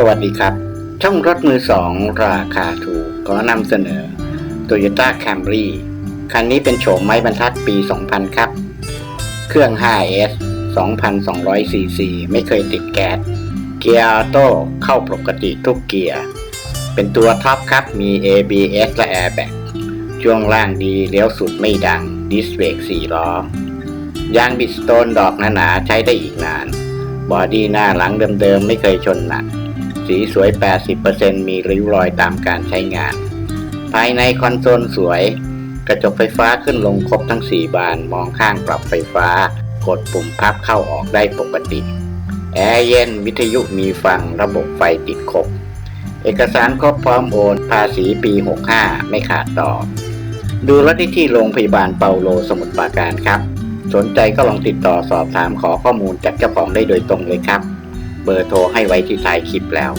สวัสดีครับ ช่องรถมือสองราคาถูกขอนำเสนอ Toyota Camry คันนี้เป็นโฉมไม้บรรทัดปี 2000 ครับ เครื่อง 5S 2,200 cc ไม่เคยติดแก๊ส เกียร์ออโต้เข้าปกติทุกเกียร์ เป็นตัวท็อปครับ มี ABS และ Airbag ช่วงล่างดีเลี้ยวสุดไม่ดัง ดิสเบรก4ล้อยางบิดสโตนดอกหนาๆใช้ได้อีกนานบอดี้หน้าหลังเดิมๆ ไม่เคยชนหนัก สีสวย 80%มีริ้วรอยตามการใช้งาน ภายในคอนโซลสวย กระจกไฟฟ้าขึ้นลงครบทั้ง 4 บาน มองข้างปรับไฟฟ้า กดปุ่มพับเข้าออกได้ปกติ แอร์เย็นวิทยุมีฟังระบบไฟติดครบ เอกสารครบพร้อมโอน ภาษีปี 65 ไม่ขาดต่อ ดูรถได้ที่โรงพยาบาลเปาโลสมุทรปราการครับ สนใจก็ลองติดต่อสอบถามขอข้อมูลจากเจ้าของได้โดยตรงเลยครับ เบอร์โทรให้ไว้ที่ท้ายคลิปแล้ว